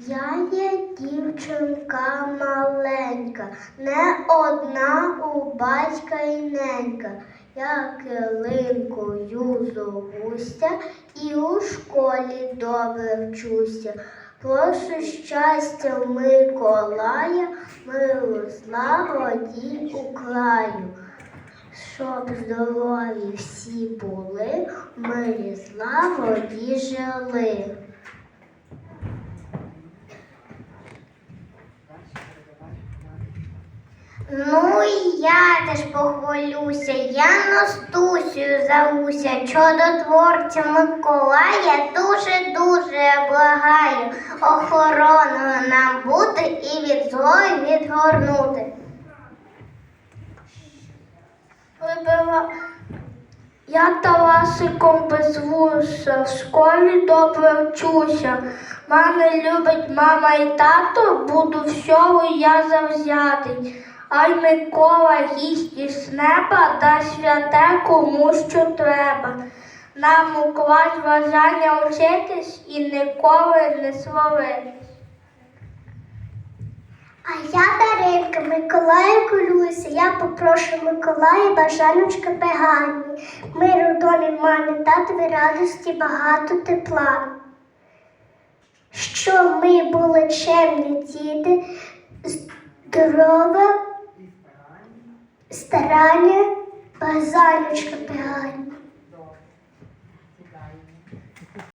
Я є дівчинка маленька, не одна у батька й ненька. Я килинкою зовуся і у школі добре вчуся. Прошу щастя в Миколая, милу злагоді у краю. Щоб здорові всі були, мирі злагоді жили. Ну і я теж похвалюся, я Настусію зовуся, чудотворця Миколая дуже-дуже благаю охороною нам бути і від злої відгорнути. Вибила. Я Тарасиком без вуса, в школі добре вчуся. Мене любить мама і тато, буду всього я завзятий. Ай Микола гість із неба, да святе кому що треба. Нам уклад бажання вчитись і ніколи не сваритись. А я Даринка, Миколая колюся. Я попрошу Миколая бажаночка бегані. Миру домі мамі, татові радості, багато тепла. Що ми були чемні діти, здорове, старання, бажаночка бегані.